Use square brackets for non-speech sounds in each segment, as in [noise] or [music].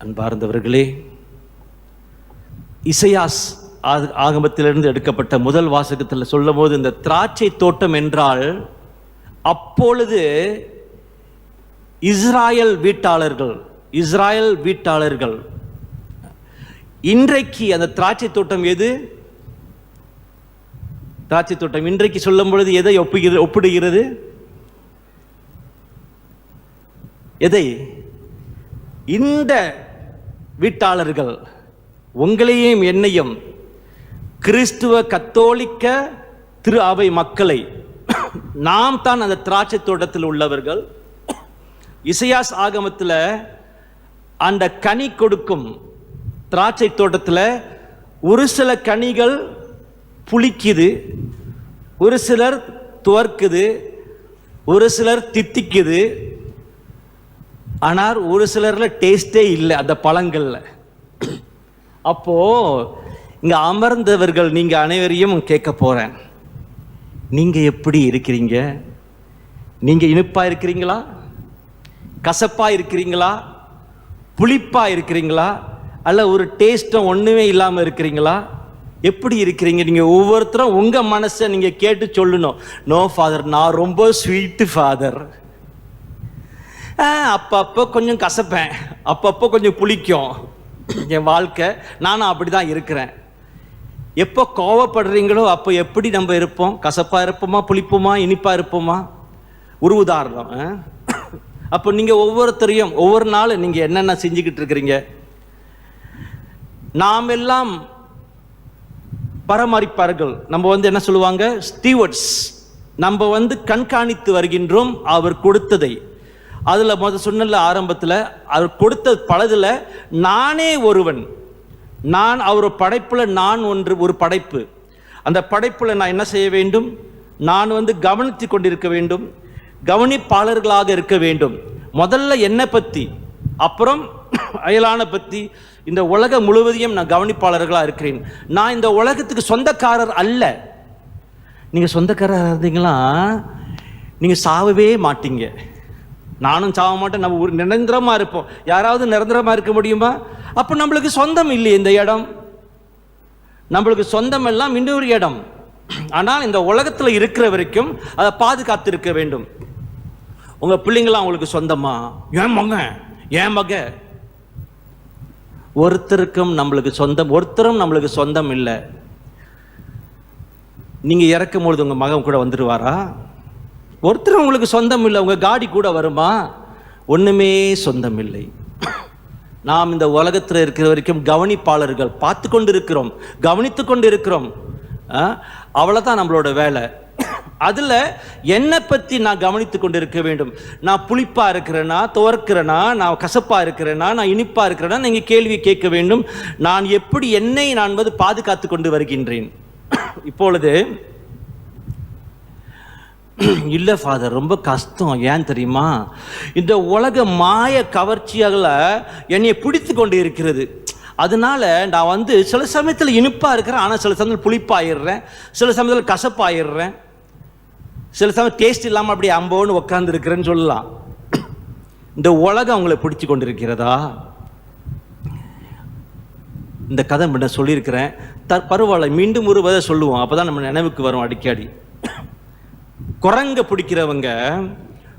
அன்பார்ந்தவர்களே இசையாஸ் ஆகமத்திலிருந்து எடுக்கப்பட்ட முதல் வாசகத்தில் சொல்லும் போது இந்த திராட்சை தோட்டம் என்றால் அப்பொழுது இஸ்ராயல் வீட்டாளர்கள் இஸ்ராயல் வீட்டாளர்கள் இன்றைக்கு அந்த திராட்சை தோட்டம் எது? திராட்சை தோட்டம் இன்றைக்கு சொல்லும் பொழுது எதை ஒப்புகிறது ஒப்பிடுகிறது? எதை? இந்த வீட்டாளர்கள் உங்களையும் என்னையும் கிறிஸ்துவ கத்தோலிக்க திரு அவை மக்களை நாம் தான் அந்த திராட்சை தோட்டத்தில் உள்ளவர்கள். இசையாஸ் ஆகமத்தில் அந்த கனி கொடுக்கும் திராட்சை தோட்டத்தில் ஒரு சில கனிகள் புளிக்குது ஒரு சிலர் துவர்க்குது ஒரு சிலர் தித்திக்குது. ஆனால் ஒரு சிலரில் டேஸ்டே இல்லை அந்த பழங்கள்ல. அப்போது இங்கே அமர்ந்தவர்கள் நீங்கள் அனைவரையும் கேட்க போகிறேன் நீங்கள் எப்படி இருக்கிறீங்க? நீங்கள் இனிப்பாக இருக்கிறீங்களா? கசப்பாக இருக்கிறீங்களா? புளிப்பாக இருக்கிறீங்களா? அல்ல ஒரு டேஸ்ட்டும் ஒன்றுமே இல்லாமல் இருக்கிறீங்களா? எப்படி இருக்கிறீங்க? நீங்கள் ஒவ்வொருத்தரும் உங்கள் மனசை நீங்கள் கேட்டு சொல்லணும். நோ ஃபாதர் நான் ரொம்ப ஸ்வீட்டு ஃபாதர் அப்பப்போ கொஞ்சம் கசப்பேன். அப்பப்போ கொஞ்சம் புளிக்கும். என் வாழ்க்கை நானும் அப்படி தான் இருக்கிறேன். எப்போ கோவப்படுறீங்களோ அப்போ எப்படி நம்ம இருப்போம்? கசப்பாக இருப்போமா? புளிப்போமா? இனிப்பாக இருப்போமா? ஒரு உதாரணம் அப்போ நீங்கள் ஒவ்வொருத்தரையும் ஒவ்வொரு நாள் நீங்கள் என்னென்ன செஞ்சுக்கிட்டு இருக்கிறீங்க? நாம் எல்லாம் பராமரிப்பார்கள். நம்ம வந்து என்ன சொல்லுவாங்க? ஸ்டீவர்ட்ஸ். நம்ம வந்து கண்காணித்து வருகின்றோம் அவர் கொடுத்ததை. அதில் மொதல் சொன்னல ஆரம்பத்தில் அவர் கொடுத்த பலதில் நானே ஒருவன். நான் அவர் படைப்பில் நான் ஒன்று ஒரு படைப்பு. அந்த படைப்பில் நான் என்ன செய்ய வேண்டும்? நான் வந்து கவனித்து கொண்டிருக்க வேண்டும். கவனிப்பாளர்களாக இருக்க வேண்டும். முதல்ல என்னை பற்றி அப்புறம் அயலான பற்றி இந்த உலகம் முழுவதையும் நான் கவனிப்பாளர்களாக இருக்கிறேன். நான் இந்த உலகத்துக்கு சொந்தக்காரர் அல்ல. நீங்கள் சொந்தக்காரராக இருந்தீங்களா? நீங்கள் சாவவே மாட்டீங்க. நானும் சாவ மாட்டேன் நம்ம ஒரு நிரந்தரமாக இருப்போம். யாராவது நிரந்தரமாக இருக்க முடியுமா? அப்போ நம்மளுக்கு சொந்தம் இல்லை இந்த இடம். நம்மளுக்கு சொந்தம் எல்லாம் இன்னொரு இடம். ஆனால் இந்த உலகத்தில் இருக்கிற வரைக்கும் அதை பாதுகாத்து இருக்க வேண்டும். உங்கள் பிள்ளைங்களாம் உங்களுக்கு சொந்தமா? ஏன் மக ஏன் மக ஒருத்தருக்கும் நம்மளுக்கு சொந்தம் ஒருத்தரும் நம்மளுக்கு சொந்தம் இல்லை. நீங்க இறக்கும் பொழுது உங்க மகன் கூட வந்துடுவாரா ஒருத்தர் உங்களுக்கு சொந்தம் இல்லை உங்கள் காடி கூட வருமா? ஒன்றுமே சொந்தம் இல்லை. நாம் இந்த உலகத்தில் இருக்கிற வரைக்கும் கவனிப்பாளர்கள் பார்த்து கொண்டு இருக்கிறோம் கவனித்து கொண்டு இருக்கிறோம் அவ்வளோதான் நம்மளோட வேலை. அதில் என்னை பற்றி நான் கவனித்து கொண்டு இருக்க வேண்டும். நான் புளிப்பாக இருக்கிறேனா துவர்க்கிறேனா நான் கசப்பாக இருக்கிறேனா நான் இனிப்பாக இருக்கிறேனா நீங்கள் கேள்வி கேட்க வேண்டும். நான் எப்படி என்னை நான் வந்து பாதுகாத்து கொண்டு வருகின்றேன். இப்பொழுது [clears throat] இல்லை ஃபாதர் ரொம்ப கஷ்டம். ஏன் தெரியுமா? இந்த உலக மாய கவர்ச்சியால் என்னை பிடித்து கொண்டு இருக்கிறது. அதனால நான் வந்து சில சமயத்தில் இனிப்பாக இருக்கிறேன் ஆனால் சில சமயத்தில் புளிப்பாயிடுறேன் சில சமயத்தில் கசப்பாயிடுறேன். சில சமயம் டேஸ்ட் இல்லாமல் அப்படியே அம்போன்னு உட்கார்ந்து இருக்கிறேன்னு சொல்லலாம். இந்த உலகம் அவங்கள பிடிச்சு கொண்டு இருக்கிறதா? இந்த கதை நான் சொல்லியிருக்கிறேன். த பரவாயில்ல மீண்டும் ஒரு சொல்லுவோம். அப்போ தான் நம்ம நினைவுக்கு வரும் அடிக்கடி. குரங்க பிடிக்கிறவங்க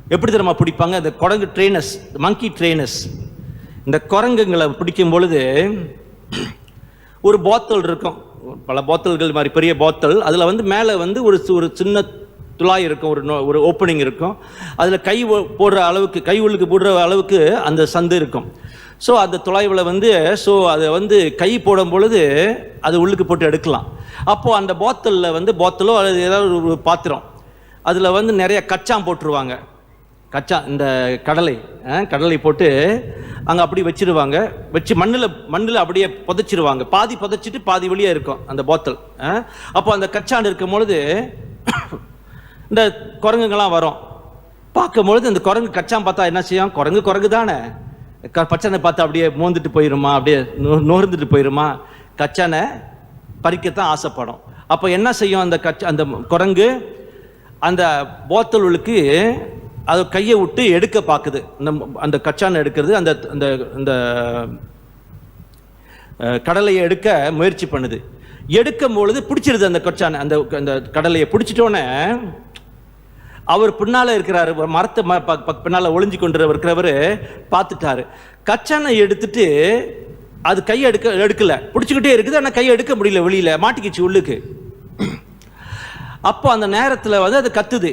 எப்படி தெரியுமா பிடிப்பாங்க? இந்த குரங்கு ட்ரெயினர்ஸ் மங்கி ட்ரெயினர்ஸ் இந்த குரங்குங்களை பிடிக்கும் பொழுது ஒரு போத்தல் இருக்கும். பல போத்தல்கள் மாதிரி பெரிய போத்தல் அதில் வந்து மேலே வந்து ஒரு ஒரு சின்ன துளாய் இருக்கும் ஒரு நோ- ஒரு ஓப்பனிங் இருக்கும். அதில் கை போடுற அளவுக்கு கை உள்ளுக்கு போடுற அளவுக்கு அந்த சந்து இருக்கும். ஸோ அந்த துளாய்வில் வந்து ஸோ அதை வந்து கை போடும் பொழுது அது உள்ளுக்கு போட்டு எடுக்கலாம். அப்போது அந்த போத்தலில் வந்து போத்தலோ அல்லது ஏதாவது ஒரு பாத்திரம் அதில் வந்து நிறைய கச்சான் போட்டுருவாங்க. கச்சா இந்த கடலை கடலை போட்டு அங்கே அப்படி வச்சிருவாங்க. வச்சு மண்ணில் மண்ணில் அப்படியே புதைச்சிருவாங்க. பாதி புதைச்சிட்டு பாதி வெளியே இருக்கும் அந்த போத்தல் அப்போ அந்த கச்சான் இருக்கும் பொழுது [coughs] இந்த குரங்குங்கெல்லாம் வரும். பார்க்கும்பொழுது இந்த குரங்கு கச்சான் பார்த்தா என்ன செய்யும்? குரங்கு குரங்கு தானே. க பச்சானை பார்த்தா அப்படியே மோந்துட்டு போயிருமா? அப்படியே நோ- நோர்ந்துட்டு போயிருமா? கச்சானை பறிக்கத்தான் ஆசைப்படும். அப்போ என்ன செய்யும் அந்த கச்ச அந்த குரங்கு? அந்த போத்தலுக்கு அது கையை விட்டு எடுக்க பார்க்குது இந்த அந்த கச்சானை எடுக்கிறது அந்த அந்த அந்த கடலையை எடுக்க முயற்சி பண்ணுது. எடுக்கும் பொழுது பிடிச்சிருது அந்த கொச்சானை அந்த அந்த கடலையை பிடிச்சிட்டோன்னே அவர் பின்னால் இருக்கிறாரு மரத்தை ம- ப- ப- ஒளிஞ்சு கொண்டு இருக்கிறவர் பார்த்துட்டாரு. கச்சானை எடுத்துட்டு அது கையை எடுக்க எடுக்கலை. பிடிச்சிக்கிட்டே இருக்குது ஆனால் கையை எடுக்க முடியல வெளியில் மாட்டிக்கிச்சு உள்ளுக்கு. அப்போ அந்த நேரத்தில் வந்து அது கத்துது.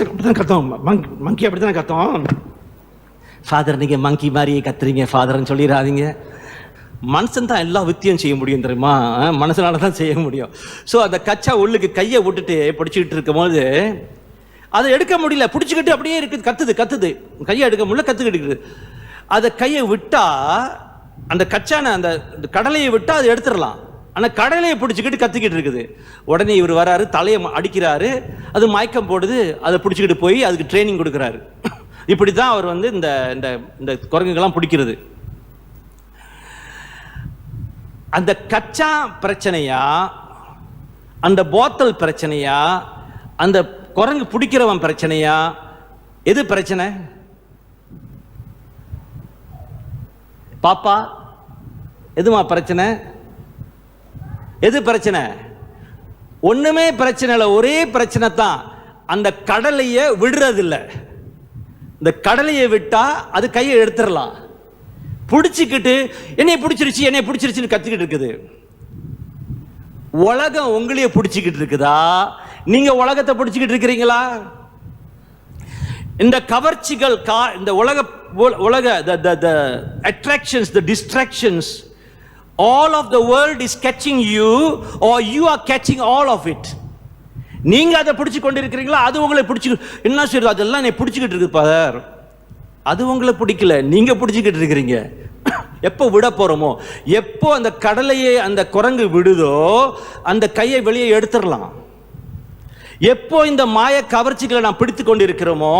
அப்படிதான் கத்தோம். மங்கி அப்படிதான் கத்தோம். ஃபாதர் நீங்க மங்கி மாதிரியே கத்துறீங்க ஃபாதர்னு சொல்லிடாதீங்க. மனுஷன் தான் எல்லா வித்தியம் செய்ய முடியும் தெரியுமா? அஹ் மனுஷனால தான் செய்ய முடியும். ஸோ அந்த கச்சா உள்ளுக்கு கையை விட்டுட்டு பிடிச்சிக்கிட்டு இருக்கும்போது அதை எடுக்க முடியல. பிடிச்சிக்கிட்டு அப்படியே இருக்குது கத்துது கத்துது. கையை எடுக்க முடியல கத்துக்கிட்டு இருக்குது. அதை கையை விட்டா அந்த கச்சான அந்த கடலையை விட்டா அதை எடுத்துடலாம். ஆனால் கடலையை பிடிச்சிக்கிட்டு கத்திக்கிட்டு இருக்குது. உடனே இவர் வராரு தலையை அடிக்கிறாரு அது மயக்கம் போடுது அதை பிடிச்சிக்கிட்டு போய் அதுக்கு ட்ரைனிங் கொடுக்குறாரு. [coughs] இப்படி தான் அவர் வந்து இந்த இந்த இந்த குரங்குகள்லாம் பிடிக்கிறது. அந்த கச்சா பிரச்சனையா அந்த போத்தல் பிரச்சனையா அந்த குரங்கு பிடிக்கிறவன் பிரச்சனையா எது பிரச்சனை? பாப்பா எதுமா பிரச்சனை? எது பிரச்சனை? ஒன்றுமே பிரச்சனை இல்லை. ஒரே பிரச்சனை தான். அந்த கடலையை விடுறதில்ல. இந்த கடலையை விட்டால் அது கையை எடுத்துடலாம். பிடிச்சிக்கிட்டு என்னை பிடிச்சிருச்சு என்னை பிடிச்சிருச்சுன்னு கத்திக்கிட்டு இருக்குது. உலகம் உங்களையே பிடிச்சிக்கிட்டு இருக்குதா? நீங்கள் உலகத்தை பிடிச்சிக்கிட்டு இருக்கிறீங்களா? இந்த கவர்ச்சிகள் கா இந்த உலக உலக the attractions the distractions all of the world is catching you are you are catching all of it நீங்கள் அதை பிடிச்சி கொண்டு இருக்கிறீங்களா அது உங்களை பிடிச்சி என்ன சொல்றது? அதெல்லாம் என்னை பிடிச்சிக்கிட்டு இருக்கு பார் அது உங்களை பிடிக்கல. நீங்கள் பிடிச்சிக்கிட்டு இருக்கிறீங்க. எப்போ விட போகிறோமோ எப்போ அந்த கடலையை அந்த குரங்கு விடுதோ அந்த கையை வெளியே எடுத்துடலாம். எப்போ இந்த மாய கவர்ச்சிகளை நான் பிடித்து கொண்டு இருக்கிறோமோ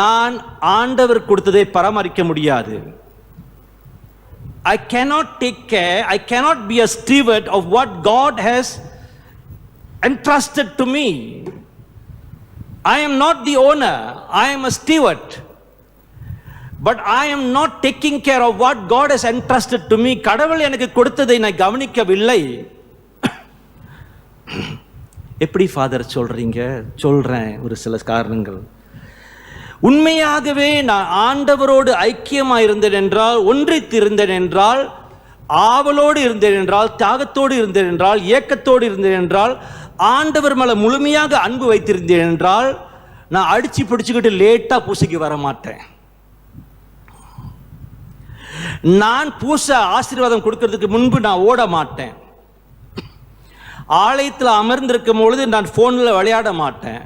நான் ஆண்டவர் கொடுத்ததை பராமரிக்க முடியாது. I cannot take care, I cannot be a steward of what God has entrusted to me. I am not the owner, I am a steward. But I am not taking care of what God has entrusted to me. கடவுள் எனக்கு கொடுத்ததை நான் கவனிக்கவில்லை எப்படி father சொல்றீங்க சொல்றேன் ஒரு சில காரணங்கள் உண்மையாகவே நான் ஆண்டவரோடு ஐக்கியமாக இருந்தேன் என்றால் ஒன்றித்திருந்தேன் என்றால் ஆவலோடு இருந்தேன் என்றால் தியாகத்தோடு இருந்தேன் என்றால் ஏக்கத்தோடு இருந்தேன் என்றால் ஆண்டவர் மேலே முழுமையாக அன்பு வைத்திருந்தேன் என்றால் நான் அடித்து பிடிச்சிக்கிட்டு லேட்டாக பூசைக்கு வர மாட்டேன் நான் பூச ஆசீர்வாதம் கொடுக்கறதுக்கு முன்பு நான் ஓட மாட்டேன் ஆலயத்தில் அமர்ந்திருக்கும் பொழுது நான் ஃபோனில் விளையாட மாட்டேன்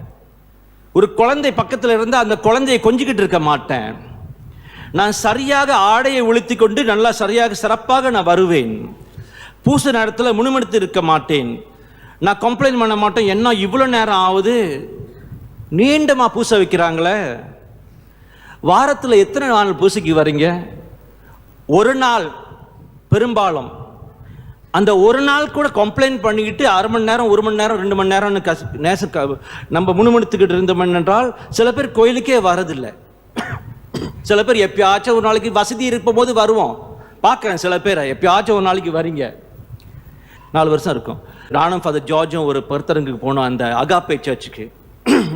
ஒரு குழந்தை பக்கத்தில் இருந்து அந்த குழந்தையை கொஞ்சிக்கிட்டு இருக்க மாட்டேன். நான் சரியாக ஆடையை உளுத்தி கொண்டு நல்லா சரியாக சிறப்பாக நான் வருவேன். பூச நேரத்தில் முணுமுணுத்து இருக்க மாட்டேன். நான் கம்ப்ளைண்ட் பண்ண மாட்டேன். என்ன இவ்வளோ நேரம் ஆகுது? நீண்டமா பூச வைக்கிறாங்களே. வாரத்தில் எத்தனை நாள் பூசைக்கு வரீங்க? ஒரு நாள் பெரும்பாலும். அந்த ஒரு நாள் கூட கம்ப்ளைண்ட் பண்ணிக்கிட்டு அரை மணி நேரம் ஒரு மணி நேரம் ரெண்டு மணி நேரம்னு கச நேச க- நம்ம முணுமுணுத்துக்கிட்டு இருந்தோம் என்றால் சில பேர் கோயிலுக்கே வரதில்லை சில பேர் எப்பயாச்சும் ஒரு நாளைக்கு வசதி இருக்கும் போது வருவோம். பார்க்குறேன் சில பேரை. எப்பயாச்சும் ஒரு நாளைக்கு வரீங்க. நாலு வருஷம் இருக்கும். நானும் ஃபாதர் ஜார்ஜும் ஒரு பருத்தரங்குக்கு போனோம் அந்த அகாப்பே சர்ச்சுக்கு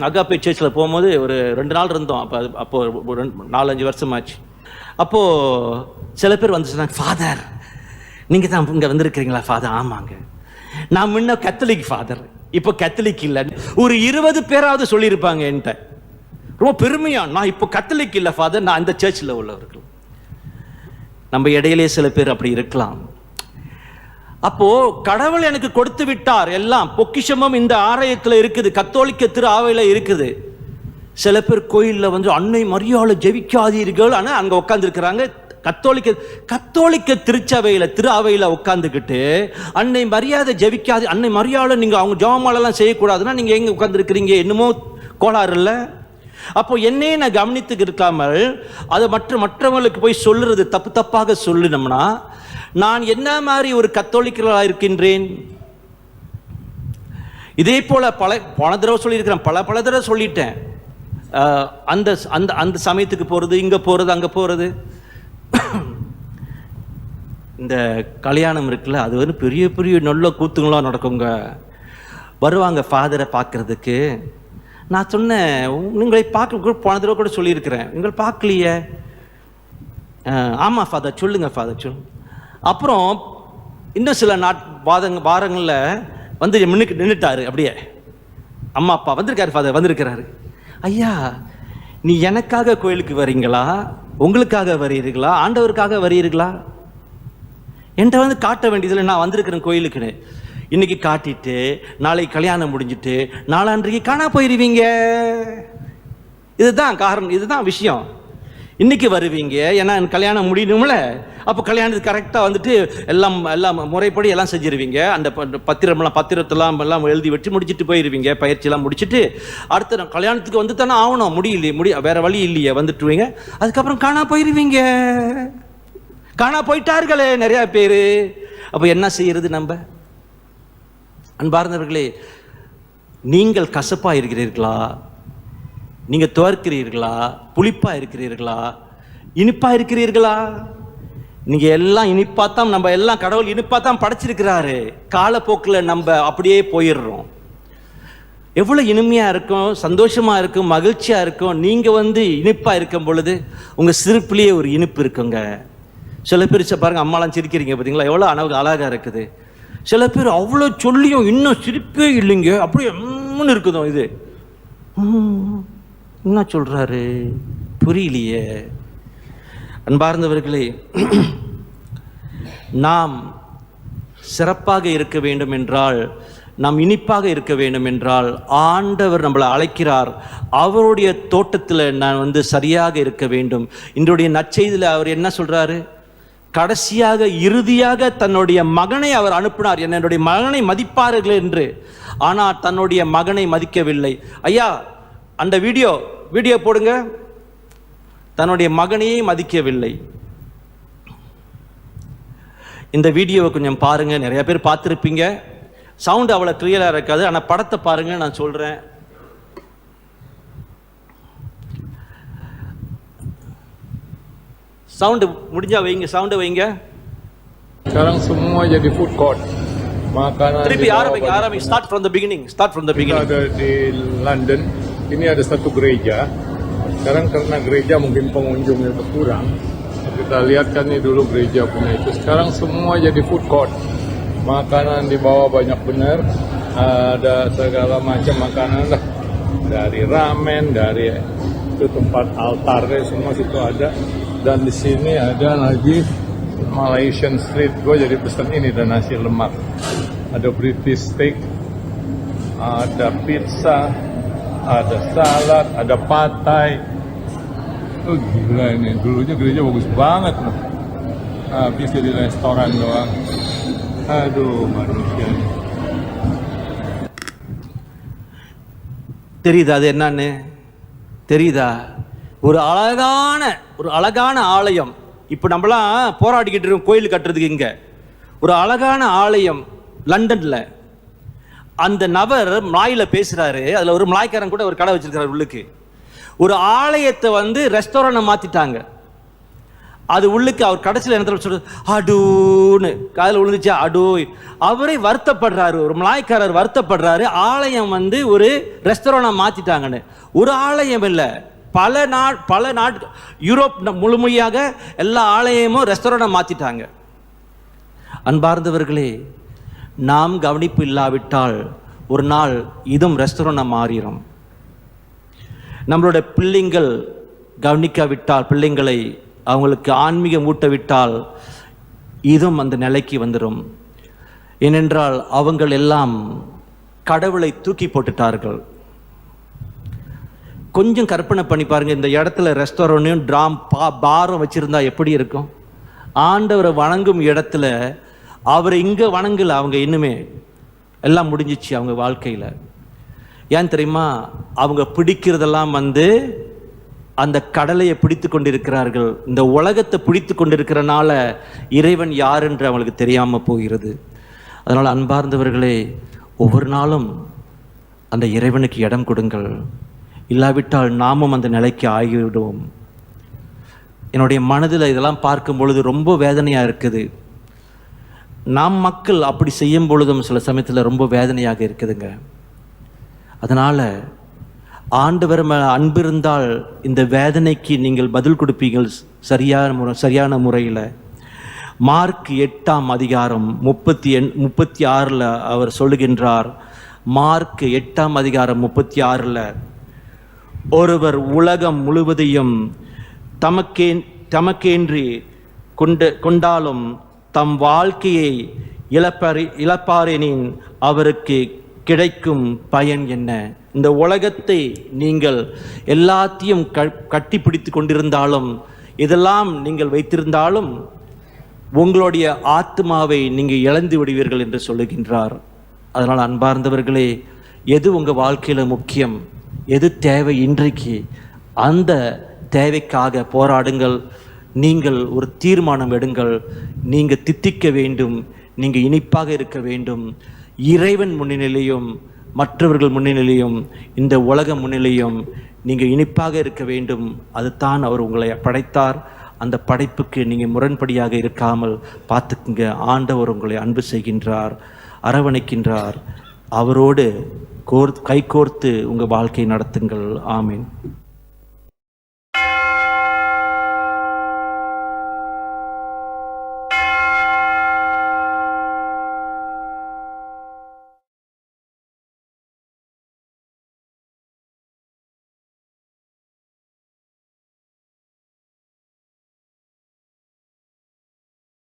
அகாப்பே சர்ச்சில் போகும்போது ஒரு ரெண்டு நாள் இருந்தோம். அப்போ அது- அப்போ ஒரு ரெண்டு நாலஞ்சு வருஷமாச்சு. அப்போது சில பேர் வந்து சொன்னாங்க ஃபாதர் நீங்கள் தான் இங்கே வந்திருக்கிறீங்களா ஃபாதர் ஆமாங்க. நான் முன்ன கத்தலிக் ஃபாதர் இப்போ கத்தலிக் இல்லை. ஒரு இருபது பேராவது சொல்லியிருப்பாங்க என்கிட்ட. ரொம்ப பெருமையா. நான் இப்போ கத்தலிக் இல்லை ஃபாதர் நான் அந்த சர்ச்சில் உள்ளவர்கள். நம்ம இடையிலே சில பேர் அப்படி இருக்கலாம். அப்போ கடவுள் எனக்கு கொடுத்து விட்டார் எல்லாம். பொக்கிஷமும் இந்த ஆலயத்தில் இருக்குது. கத்தோலிக்க திரு ஆவையில் இருக்குது. சில பேர் கோயிலில் வந்து அன்னை மரியாதை ஜெபிக்காதீர்கள். ஆனால் அங்கே உட்காந்துருக்கிறாங்க கத்தோலிக்க கத்தோலிக்க திருச்சபையில் திரு அவையில் உட்காந்துக்கிட்டு அன்னை மரியாதை ஜெபிக்காது அன்னை மரியாதை நீங்கள் அவங்க ஜோமாலெல்லாம் செய்யக்கூடாதுன்னா நீங்கள் எங்கே உட்காந்துருக்கிறீங்க என்னமோ கோளாறு இல்லை அப்போ என்னையே நான் கவனித்துக்கு இருக்காமல் அதை மற்ற மற்றவங்களுக்கு போய் சொல்லுறது தப்பு தப்பாக சொல்லினோம்னா நான் என்ன மாதிரி ஒரு கத்தோலிக்கலாக இருக்கின்றேன்? இதே போல பல பல தடவை சொல்லியிருக்கிறேன் பல பல தடவை சொல்லிட்டேன். அந்த அந்த அந்த சமயத்துக்கு போகிறது இங்கே போகிறது அங்கே போகிறது இந்த கல்யாணம் இருக்குல்ல அது வந்து பெரிய பெரிய நல்ல கூத்துங்களாக நடக்குங்க. வருவாங்க ஃபாதரை பார்க்கறதுக்கு. நான் சொன்னேன் உங்களை பார்க்க கூட போன தடவை கூட சொல்லியிருக்கிறேன். உங்களை பார்க்கலையே. ஆமாம் ஃபாதர் சொல்லுங்கள் ஃபாதர் சொல்லு அப்புறம் இன்னும் சில நாட் வாதங்க வாரங்களில் வந்து நின்று நின்றுட்டாரு அப்படியே. அம்மா அப்பா வந்திருக்காரு ஃபாதர் வந்திருக்கிறாரு. ஐயா நீ எனக்காக கோயிலுக்கு வரீங்களா? உங்களுக்காக வரீர்களா? ஆண்டவருக்காக வரீர்களா? என்கிட்ட வந்து காட்ட வேண்டியதில் நான் வந்திருக்கிறேன் கோயிலுக்குன்னு. இன்னைக்கு காட்டிட்டு நாளைக்கு கல்யாணம் முடிஞ்சிட்டு நாளான்றைக்கு காணா போயிருவீங்க. இதுதான் காரணம் இதுதான் விஷயம். இன்னைக்கு வருவீங்க ஏன்னா எனக்கு கல்யாணம் முடியணும்ல. அப்போ கல்யாணத்துக்கு கரெக்டாக வந்துட்டு எல்லாம் எல்லாம் முறைப்படி எல்லாம் செஞ்சிருவீங்க. அந்த ப- பத்திரமெல்லாம் பத்திரத்தெல்லாம் எல்லாம் எழுதி வச்சு முடிச்சுட்டு போயிருவீங்க. பயிற்சியெல்லாம் முடிச்சிட்டு அடுத்த கல்யாணத்துக்கு வந்து தானே ஆகணும் முடியலையே முடி வேற வழி இல்லையே வந்துட்டுவீங்க அதுக்கப்புறம் காணா போயிருவீங்க. காணா போயிட்டார்களே நிறைய பேர். அப்போ என்ன செய்யறது நம்ம? அன்பார்ந்தவர்களே நீங்கள் கசப்பாக இருக்கிறீர்களா? நீங்கள் துவர்க்கிறீர்களா? புளிப்பாக இருக்கிறீர்களா? இனிப்பாக இருக்கிறீர்களா? நீங்கள் எல்லாம் இனிப்பா தான் நம்ம எல்லாம் கடவுள் இனிப்பா தான் படைச்சிருக்கிறாரு. காலப்போக்கில் நம்ம அப்படியே போயிடுறோம். எவ்வளோ இனிமையாக இருக்கும் சந்தோஷமாக இருக்கும் மகிழ்ச்சியாக இருக்கும். நீங்கள் வந்து இனிப்பாக இருக்கும் பொழுது உங்கள் சிரிப்புலேயே ஒரு இனிப்பு இருக்குங்க. சில பேர் பாருங்க அம்மாலாம் சிரிக்கிறீங்க பார்த்தீங்களா எவ்வளோ அளவுக்கு அழகாக இருக்குது. சில பேர் அவ்வளோ சொல்லியும் இன்னும் சிரிப்பே இல்லைங்க. அப்படியே எம்முன்னு இருக்குதோ இது. என்ன சொல்கிறாரு புரியலையே. அன்பார்ந்தவர்களே நாம் சிறப்பாக இருக்க வேண்டும் என்றால் நாம் இனிப்பாக இருக்க வேண்டும் என்றால் ஆண்டவர் நம்மளை அழைக்கிறார். அவருடைய தோட்டத்தில் நான் வந்து சரியாக இருக்க வேண்டும். இன்றைய நற்செய்தியில் அவர் என்ன சொல்கிறாரு கடைசியாக இறுதியாக தன்னுடைய மகனை அவர் அனுப்பினார். என்னுடைய மகனை மதிப்பார்கள் என்று. ஆனால் தன்னுடைய மகனை மதிக்கவில்லை. ஐயா அந்த வீடியோ வீடியோ போடுங்க. தன்னுடைய மகனையே மதிக்கவில்லை. இந்த வீடியோவை கொஞ்சம் பாருங்க. நிறைய பேர் பார்த்துருப்பீங்க. சவுண்ட் அவ்வளோ கிளியராக இருக்காது. ஆனால் படத்தை பாருங்க நான் சொல்கிறேன் சவுண்டு முடிஞ்சா வைங்க சவுண்டை வைங்க Sekarang semua jadi food court. Makanan திருப்பி dibawa ஆரம்பிங்க banyak. ஆரம்பிங்க start from the beginning start from the Kita beginning ada di London. Ini ada satu gereja. Sekarang karena gereja mungkin pengunjungnya berkurang. Kita lihat kan ini dulu gereja punya itu. Sekarang semua jadi food court. Makanan dibawa banyak benar. Ada segala macam makanan lah. Dari ramen, dari itu tempat altarnya semua situ ada. Dan di sini ada lagi Malaysian street. Gue jadi pesen ini dan nasi lemak. Ada British steak, ada pizza, ada salad, ada patai. Oh gila ini, dulunya gereja bagus banget loh. Habis jadi restoran doang. Aduh manusia ini. தெரியுதா அது என்னன்னு தெரியுதா ஒரு அழகான ஒரு அழகான ஆலயம். இப்போ நம்மளாம் போராடிக்கிட்டு இருக்கோம் கோயில் கட்டுறதுக்கு இங்கே. ஒரு அழகான ஆலயம் லண்டனில். அந்த நபர் மலாயில் பேசுகிறாரு அதில் ஒரு மலாய்க்காரன் கூட ஒரு கடை வச்சிருக்காரு உள்ளுக்கு. ஒரு ஆலயத்தை வந்து ரெஸ்டாரண்ட் மாற்றிட்டாங்க அது உள்ளுக்கு அவர் கடைசியில் என்ன சொல்ற சொல்றாரு? அடூன்னு. காதில் விழுந்துச்சா? அடூ. அவரே வருத்தப்படுறாரு. ஒரு மலாய்க்காரர் வருத்தப்படுறாரு. ஆலயம் வந்து ஒரு ரெஸ்டாரண்ட் மாற்றிட்டாங்கன்னு ஒரு ஆலயம் இல்லை. பல நாட் பல நாட் யூரோப் முழுமையாக எல்லா ஆலயமும் ரெஸ்டாரண்ட் மாற்றிட்டாங்க அன்பார்ந்தவர்களே நாம் கவனிப்பு இல்லாவிட்டால் ஒரு நாள் இதுவும் ரெஸ்டாரண்ட் மாறிடும் நம்மளோட பிள்ளைங்கள் கவனிக்காவிட்டால் பிள்ளைங்களை அவங்களுக்கு ஆன்மீகம் ஊட்டவிட்டால் இதுவும் அந்த நிலைக்கு வந்துடும் ஏனென்றால் அவங்கள் எல்லாம் கடவுளை தூக்கி போட்டுட்டார்கள். கொஞ்சம் கற்பனை பண்ணி பாருங்க. இந்த இடத்துல ரெஸ்டாரண்ட்டையும் ட்ராம் பா பாரம் வச்சுருந்தா எப்படி இருக்கும்? ஆண்டவரை வணங்கும் இடத்துல அவரை இங்கே வணங்கல அவங்க இன்னுமே எல்லாம் முடிஞ்சிச்சு அவங்க வாழ்க்கையில். ஏன் தெரியுமா? அவங்க பிடிக்கிறதெல்லாம் வந்து அந்த கடலையை பிடித்து கொண்டிருக்கிறார்கள். இந்த உலகத்தை பிடித்து கொண்டிருக்கிறனால இறைவன் யார் என்று அவங்களுக்கு தெரியாமல் போகிறது. அதனால் அன்பார்ந்தவர்களே ஒவ்வொரு நாளும் அந்த இறைவனுக்கு இடம் கொடுங்கள். இல்லாவிட்டால் நாமும் அந்த நிலைக்கு ஆகிவிடுவோம். என்னுடைய மனதில் இதெல்லாம் பார்க்கும் பொழுது ரொம்ப வேதனையாக இருக்குது. நாம் மக்கள் அப்படி செய்யும் பொழுதும் சில சமயத்தில் ரொம்ப வேதனையாக இருக்குதுங்க. அதனால் ஆண்டவர் மேலே அன்பு இருந்தால் இந்த வேதனைக்கு நீங்கள் பதில் கொடுப்பீங்கள் சரியான முறை சரியான முறையில். மார்க் எட்டாம் அதிகாரம் முப்பத்தி எண் முப்பத்தி ஆறில் அவர் சொல்லுகின்றார். மார்க் எட்டாம் அதிகாரம் முப்பத்தி ஆறில் ஒருவர் உலகம் முழுவதையும் தமக்கே தமக்கேன்றி கொண்டு கொண்டாலும் தம் வாழ்க்கையை இழப்பாரி இழப்பாரெனின் அவருக்கு கிடைக்கும் பயன் என்ன? இந்த உலகத்தை நீங்கள் எல்லாத்தையும் க கட்டிப்பிடித்து கொண்டிருந்தாலும் இதெல்லாம் நீங்கள் வைத்திருந்தாலும் உங்களுடைய ஆத்மாவை நீங்கள் இழந்து விடுவீர்கள் என்று சொல்லுகின்றார். அதனால் அன்பார்ந்தவர்களே எது உங்கள் வாழ்க்கையில் முக்கியம்? எது தேவை இன்றைக்கு அந்த தேவைக்காக போராடுங்கள். நீங்கள் ஒரு தீர்மானம் எடுங்கள். நீங்கள் தித்திக்க வேண்டும். நீங்கள் இனிப்பாக இருக்க வேண்டும். இறைவன் முன்னிலையும் மற்றவர்கள் முன்னிலையும் இந்த உலக முன்னிலையும் நீங்கள் இனிப்பாக இருக்க வேண்டும். அதுதான் அவர் உங்களை படைத்தார். அந்த படைப்புக்கு நீங்கள் முரண்படியாக இருக்காமல் பார்த்துக்குங்க. ஆண்டவர் உங்களை அன்பு செய்கின்றார் அரவணைக்கின்றார். அவரோடு கோர் கைகோர்த்து உங்கள் வாழ்க்கையை நடத்துங்கள். ஆமீன்.